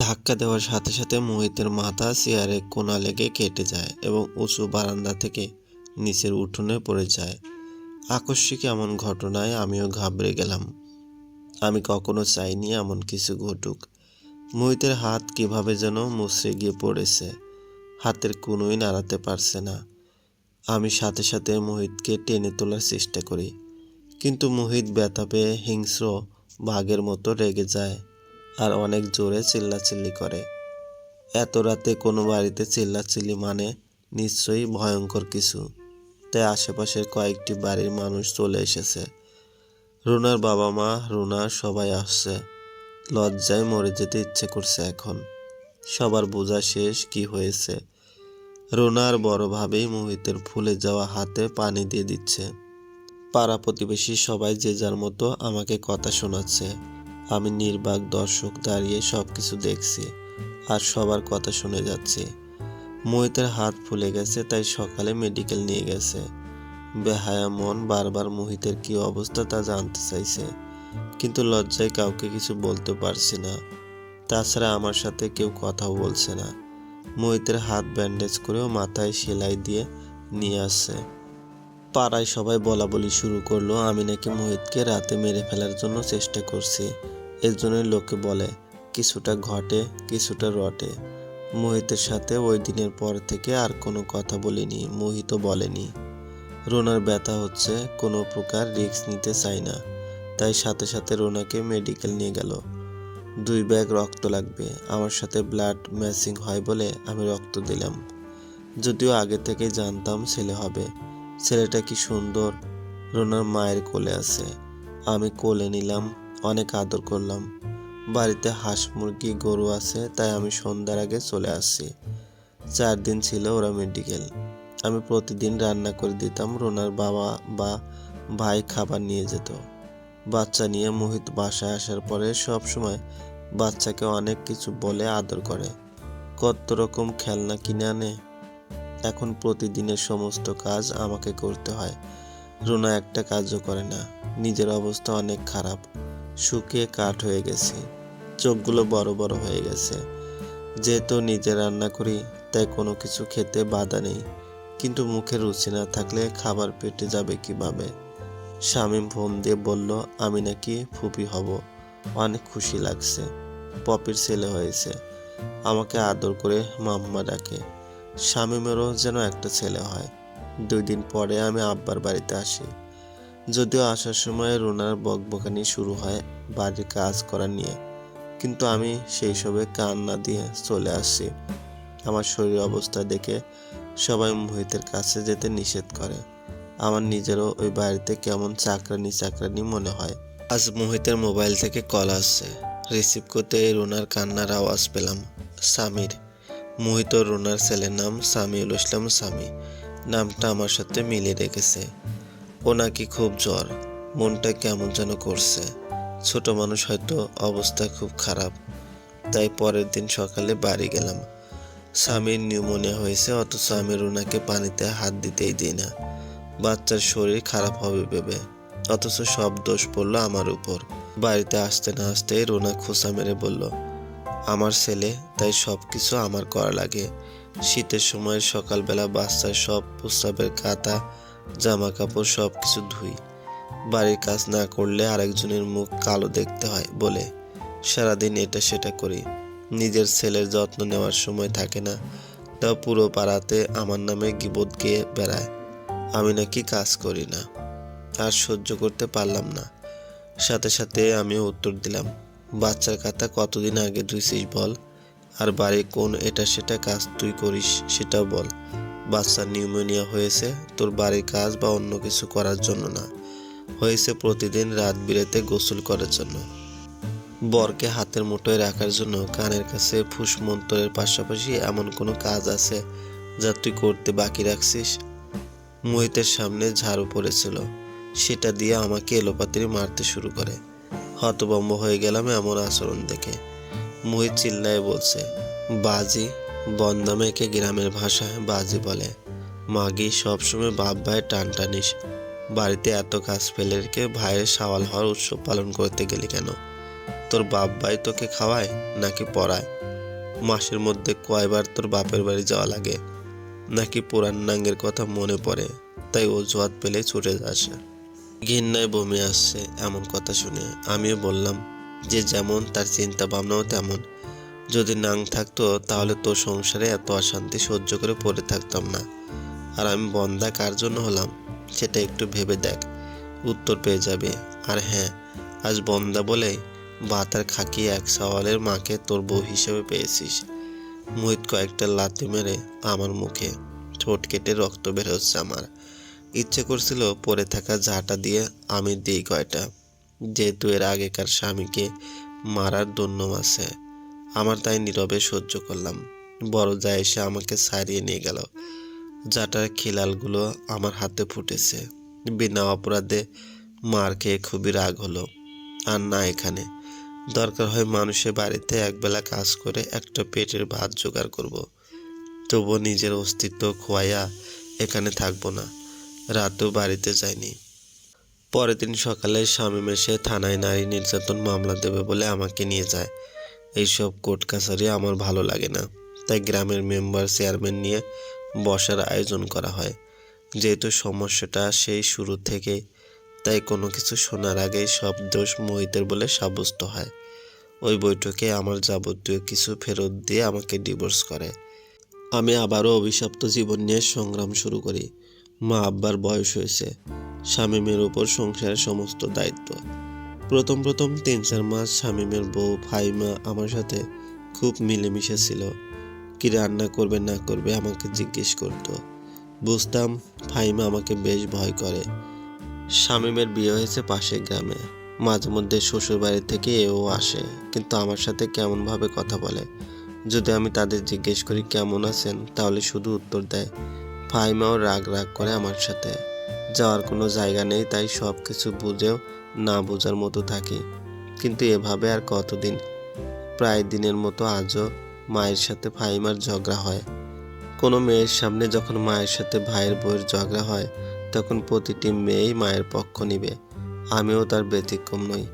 ধাক্কা দেওয়ার সাথে সাথে মোহিতের মাথা চেয়ারে কোনা লেগে কেটে যায় এবং উঁচু বারান্দা থেকে নিচের উঠোনে পড়ে যায়। আকস্মিক এমন ঘটনায় আমিও ঘাবড়ে গেলাম। আমি কখনো চাইনি এমন কিছু ঘটুক। মোহিতের হাত কীভাবে যেন মুচড়ে গিয়ে পড়েছে, হাতের কোনোই নাড়াতে পারছে না। আমি সাথে সাথে মোহিতকে টেনে তোলার চেষ্টা করি, কিন্তু মোহিত ব্যথা পেয়ে হিংস্র, বাঘের মতো রেগে যায়। আর অনেক জোরে চিল্লাচিল্লি করে। এত রাতে কোনো বাড়িতে চিল্লাচিল্লি মানে নিশ্চয়ই ভয়ঙ্কর কিছু। তাই আশেপাশের কয়েকটি বাড়ির মানুষ চলে এসেছে। রুনার বাবা মা, রুনা, সবাই আসছে। লজ্জায় মরে যেতে ইচ্ছে করছে এখন। সবার বোঝা শেষ কি হয়েছে। রুনার বড় ভাবেই মোহিতের ফুলে যাওয়া হাতে পানি দিয়ে দিচ্ছে। পাড়া প্রতিবেশী সবাই যে যার মতো আমাকে কথা শোনাচ্ছে। আমি নির্বাক দর্শক দাঁড়িয়ে সব কিছু দেখছি আর সবার কথা শুনে যাচ্ছি। মোহিতের হাত ফুলে গেছে, তাই সকালে মেডিকেল নিয়ে গেছে। বেহায়া মন বারবার মোহিতের কি অবস্থা তা জানতে চাইছে, কিন্তু লজ্জায় কাউকে কিছু বলতে পারছি না। তাছাড়া আমার সাথে কেউ কথাও বলছে না। মোহিতের হাত ব্যান্ডেজ করেও মাথায় সেলাই দিয়ে নিয়ে আসছে। পাড়ায় সবাই বলা বলি শুরু করল, আমি নাকি মোহিতকে রাতে মেরে ফেলার জন্য চেষ্টা করছি। এর জন্যই লোকে বলে, কিছুটা ঘটে, কিছুটা রটে। মোহিতের সাথে ওই দিনের পর থেকে আর কোনো কথা বলিনি, মোহিতও বলেনি। রোনার ব্যথা হচ্ছে, কোনো প্রকার রিস্ক নিতে চাই না। তাই সাথে সাথে রোনাকে মেডিকেল নিয়ে গেল। দুই ব্যাগ রক্ত লাগবে, আমার সাথে ব্লাড ম্যাচিং হয় বলে আমি রক্ত দিলাম। যদিও আগে থেকে জানতাম ছেলে হবে। ছেলেটা কি সুন্দর? রোনার মায়ের কোলে আছে। আমি কোলে নিলাম। অনেক আদর করলাম। বাড়িতে হাঁস মুরগি, গরু আছে, তাই আমি সন্ধ্যার আগে চলে আসছি। চার দিন ছিল ওরা মেডিকেল আমি প্রতিদিন রান্না করে দিতাম, রোনার বাবা বা ভাই খাবার নিয়ে যেত। বাচ্চা নিয়ে মোহিত বাসায় আসার পরে সব সময় বাচ্চাকে অনেক কিছু বলে আদর করে। কত রকম খেলনা কিনে আনে। এখন প্রতিদিনের সমস্ত কাজ আমাকে করতে হয়। রোনা একটা কাজও করে না। নিজের অবস্থা অনেক খারাপ। শুকিয়ে কাঠ হয়ে গেছে। চোখগুলো বড় বড় হয়ে গেছে। যেহেতু নিজে রান্না করি, তাই কোনো কিছু খেতে বাধা নেই। কিন্তু মুখে রুচি না থাকলে খাবার পেটে যাবে কীভাবে? শামীম ফোন দিয়ে বলল, আমি নাকি ফুপি হব। অনেক খুশি লাগছে। পপির ছেলে হয়েছে। আমাকে আদর করে মাম্মা ডাকে। শামীমেরও যেন একটা ছেলে হয়। দুই দিন পরে আমি আব্বার বাড়িতে আসি। যদিও আসার সময় রোনার বকবকানি শুরু হয় বাড়ির কাজ করা নিয়ে। কিন্তু আমি সেই সবে কান না দিয়ে চলে আসছি। আমার শরীর অবস্থা দেখে সবাই মোহিতের কাছে যেতে নিষেধ করে। আমার নিজেরও ওই বাড়িতে কেমন চাকরানি চাকরানি মনে হয়। আজ মোহিতের মোবাইল থেকে কল আসছে। রিসিভ করতে রোনার কান্নার আওয়াজ পেলাম। সামির। মোহিত রুনার ছেলের নাম সামিউল ইসলাম সামি। নামটা আমার সাথে মিলে রেখেছে। ও নাকি খুব জ্বর। মনটা কেমন যেন করছে। ছোট মানুষ হয়তো অবস্থা খুব খারাপ। তাই পরের দিন সকালে বাড়ি গেলাম। স্বামীর নিউমোনিয়া হয়েছে, অথচ আমি রুনাকে পানিতে হাত দিতেই দিই না। বাচ্চার শরীর খারাপ হবে ভেবে। অথচ সব দোষ পড়ল আমার উপর। বাড়িতে আসতে না আসতেই রুনা খোসা মেরে বলল, আমার ছেলে, তাই সব কিছু আমার করা লাগে। শীতের সময় সকালবেলা বাচ্চার সব প্রস্রাবের কাতা জামা কাপড় সব কিছু ধুই। বাড়ির কাজ না করলে আরেকজনের মুখ কালো দেখতে হয় বলে সারাদিন এটা সেটা করি। নিজের ছেলের যত্ন নেওয়ার সময় থাকে না। তাও পুরো পাড়াতে আমার নামে গিবোধ গিয়ে বেড়ায়। আমি নাকি কাজ করি না। আর সহ্য করতে পারলাম না। সাথে সাথে আমি উত্তর দিলাম, বাচ্চার কথা কতদিন আগে ধুইছিস বল? আর বাড়ি কোন এটা সেটা কাজ তুই করিস, সেটাও বল। বাচ্চার নিউমোনিয়া হয়েছে, তোর বাড়ির কাজ বা অন্য কিছু করার জন্য না। হয়েছে প্রতিদিন রাত বিরেতে গোসল করার জন্য। বরকে হাতের মুঠোয় রাখার জন্য কানের কাছে ফুসমন্তরের পাশাপাশি এমন কোনো কাজ আছে যা তুই করতে বাকি রাখছিস? মোহিতের সামনে ঝাড়ু পড়েছিল। সেটা দিয়ে আমাকে এলোপাতিরি মারতে শুরু করে। হতবম্ব হয়ে গেলাম এমন আচরণ দেখে। মোহিত চিল্লায় বলছে, বাজি বন্দা মেয়েকে গ্রামের ভাষায় বাজি বলে। মাগি সবসময় বাপ ভাই টান টানিস বাড়িতে এত কাজ ফেলে রেখে ভাইয়ের সাওয়াল হওয়ার উৎসব পালন করতে গেলি কেন? তোর বাপ ভাই তোকে খাওয়ায় নাকি পড়ায়? মাসের মধ্যে কয়বার তোর বাপের বাড়ি যাওয়া লাগে? নাকি পুরান নাঙ্গের কথা মনে পড়ে, তাই অজুহাত পেলে ছুটে যাস। ঘিন্নায় বমি আসছে এমন কথা শুনে। আমিও বললাম যে যেমন তার চিন্তা ভাবনাও তেমন। যদি নাং থাকতো, তাহলে তোর সংসারে এত অশান্তি সহ্য করে পড়ে থাকতাম না। আর আমি বন্দা কার জন্য হলাম, সেটা একটু ভেবে দেখ। উত্তর পেয়ে যাবে। আর হ্যাঁ আজ বন্দা বলে বাতার খাকি এক সওয়ালের মাকে তোর বউ হিসেবে পেয়েছিস। মোহিত কয়েকটা লাথি মেরে আমার মুখে ঠোঁট কেটে রক্ত বের হচ্ছে আমার। ইচ্ছে করছিল পরে থাকা ঝাঁটা দিয়ে আমি দিই কয়টা। যেহেতু এর আগেকার স্বামীকে মারার দন্য আছে। আমার তাই নীরবে সহ্য করলাম। বড় যা এসে আমাকে সারিয়ে নিয়ে গেল। যাটার খিলালগুলো আমার হাতে ফুটেছে। বিনা অপরাধে মার খেয়ে খুবই রাগ হলো। আর না এখানে। দরকার হয় মানুষের বাড়িতে একবেলা কাজ করে একটা পেটের ভাত জোগাড় করব। তবুও নিজের অস্তিত্ব খোয়াইয়া এখানে থাকব না। রাতেও বাড়িতে যায়নি পরের দিন সকালে স্বামী মেশে থানায় নারী নির্যাতন মামলা দেবে বলে আমাকে নিয়ে যায়। এইসব কোর্ট কাছারি আমার ভালো লাগে না। তাই গ্রামের মেম্বার, চেয়ারম্যান নিয়ে বসার আয়োজন করা হয়। যেহেতু সমস্যাটা সেই শুরু থেকে, তাই কোনো কিছু শোনার আগেই সব দোষ মোহিতের বলে সাব্যস্ত হয়। ওই বৈঠকে আমার যাবতীয় কিছু ফেরত দিয়ে আমাকে ডিভোর্স করে। আমি আবারও অভিশপ্ত জীবন নিয়ে সংগ্রাম শুরু করি। মা আব্বার বয়স হয়েছে। শামীমের ওপর সংসারের সমস্ত দায়িত্ব। প্রথম প্রথম তিন চার মাস শামীমের বউ ফাইমা আমার সাথে খুব মিলেমিশে ছিল। কি রান্না করবে, না করবে আমাকে জিজ্ঞেস করতো। বুঝতাম ফাইমা আমাকে বেশ ভয় করে। শামীমের বিয়ে হয়েছে পাশের গ্রামে। মাঝে মধ্যে শ্বশুর বাড়ি থেকে এও আসে, কিন্তু আমার সাথে কেমনভাবে কথা বলে? যদি আমি তাদের জিজ্ঞেস করি, কেমন আছেন? তাহলে শুধু উত্তর দেয় ফাইমাও রাগ রাগ করে আমার সাথে। যাওয়ার কোনো জায়গা নেই, তাই সব কিছু বুঝেও না বোঝার মতো থাকি। কিন্তু এভাবে আর কতদিন? প্রায় দিনের মতো আজও মায়ের সাথে ফাইমার ঝগড়া হয়। কোনো মেয়ের সামনে যখন মায়ের সাথে ভাইয়ের বউয়ের ঝগড়া হয়, তখন প্রতিটি মেয়েই মায়ের পক্ষ নিবে। আমিও তার ব্যতিক্রম নই।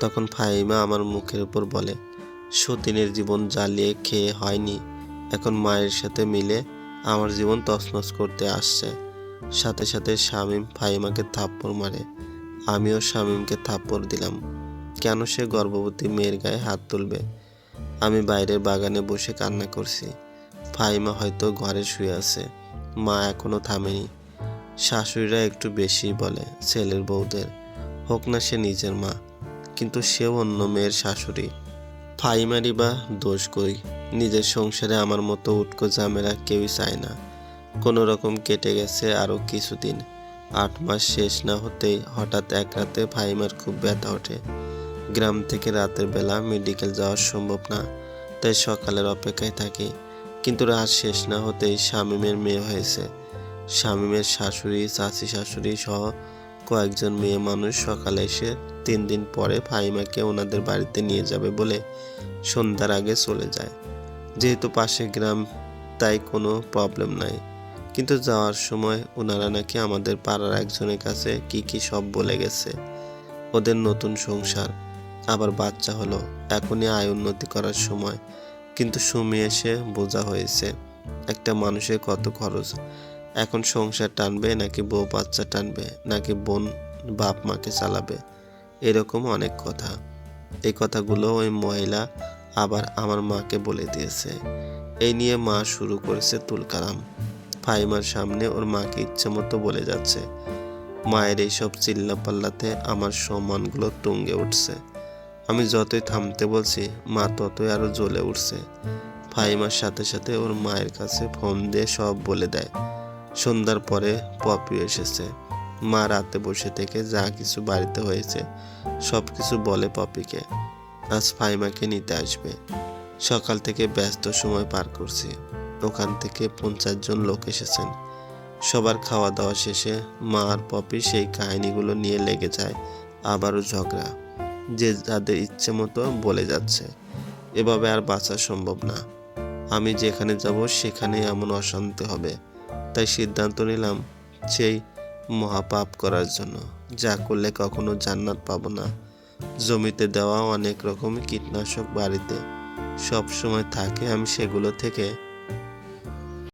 তখন ফাইমা আমার মুখের উপর বলে, সতীনের জীবন জ্বালিয়ে খেয়ে হয়নি। এখন মায়ের সাথে মিলে আমার জীবন তছনছ করতে আসছে। সাথে সাথে শামীম ফাইমাকে থাপ্পড় মারে। আমিও শামীমকে থাপ্পড় দিলাম। কেন সে গর্ভবতী মেয়ের গায়ে হাত তুলবে? আমি বাইরের বাগানে বসে কান্না করছি। ফাইমা হয়তো ঘরে শুয়ে আছে। মা এখনও থামেনি। শাশুড়িরা একটু বেশি বলে, ছেলের বউদের। হোক না সে নিজের মা, কিন্তু সেও অন্য মেয়ের শাশুড়ি। ফাইমারি বা দোষ করি নিজের সংসারে আমার মতো উটকো ঝামেলা কেউই চায় না। কোনো রকম কেটে গেছে আরও কিছুদিন। আট মাস শেষ না হতেই হঠাৎ এক রাতে ফাইমার খুব ব্যথা ওঠে। গ্রাম থেকে রাতের বেলা মেডিকেল যাওয়া সম্ভব না, তাই সকালের অপেক্ষায় থাকি। কিন্তু রাত শেষ না হতেই শামীমের মেয়ে হয়েছে। শামীমের শাশুড়ি, চাচি শাশুড়ি সহ কয়েকজন মেয়ে মানুষ সকালে এসে তিন দিন পরে ফাইমাকে ওনাদের বাড়িতে নিয়ে যাবে বলে সন্ধ্যার আগে চলে যায়। যেহেতু পাশে গ্রাম, তাই কোনো প্রবলেম নাই। কিন্তু যাওয়ার সময় ওনারা নাকি আমাদের পাড়ার একজনের কাছে কি কি সব বলে গেছে। ওদের নতুন সংসার, আবার বাচ্চা হলো, এখনই আয় উন্নতি করার সময়। কিন্তু সুমি এসে বোঝা হয়েছে, একটা মানুষের কত খরচ। এখন সংসার টানবে নাকি বউ বাচ্চা টানবে, নাকি বোন বাপ মাকে চালাবে? এরকম অনেক কথা। এই কথাগুলো ওই মহিলা আবার আমার মাকে বলে দিয়েছে। এই নিয়ে মা শুরু করেছে তুলকালাম ফাইমার সামনে ওর মাকে ইচ্ছে মতো বলে যাচ্ছে। মায়ের এইসব চিল্লাপাল্লাতে আমার সম্মানগুলো তুঙ্গে উঠছে। আমি যতই থামতে বলছি, মা ততই আরও জ্বলে উঠছে। ফাইমার সাথে সাথে ওর মায়ের কাছে ফোন দিয়ে সব বলে দেয়। সন্ধ্যার পরে পপি এসেছে। মা রাতে বসে থেকে যা কিছু বাড়িতে হয়েছে সব কিছু বলে পপিকে। আজ ফাইমাকে নিতে আসবে। সকাল থেকে ব্যস্ত সময় পার করছি। ওখান থেকে পঞ্চাশ জন লোক এসেছেন। সবার খাওয়া দাওয়া শেষে মা আর পপি সেই কাহিনীগুলো নিয়ে লেগে যায় আবারও ঝগড়া। যে যাদের ইচ্ছে মতো বলে যাচ্ছে। এভাবে আর বাঁচা সম্ভব না। আমি যেখানে যাব সেখানে এমন অশান্তি হবে। তাই সিদ্ধান্ত নিলাম সেই মহাপাপ করার জন্য। যা করলে কখনো জান্নাত পাবো না। জমিতে দেওয়া অনেক রকম কীটনাশক বাড়িতে। সব সময় থাকে আমি সেগুলো থেকে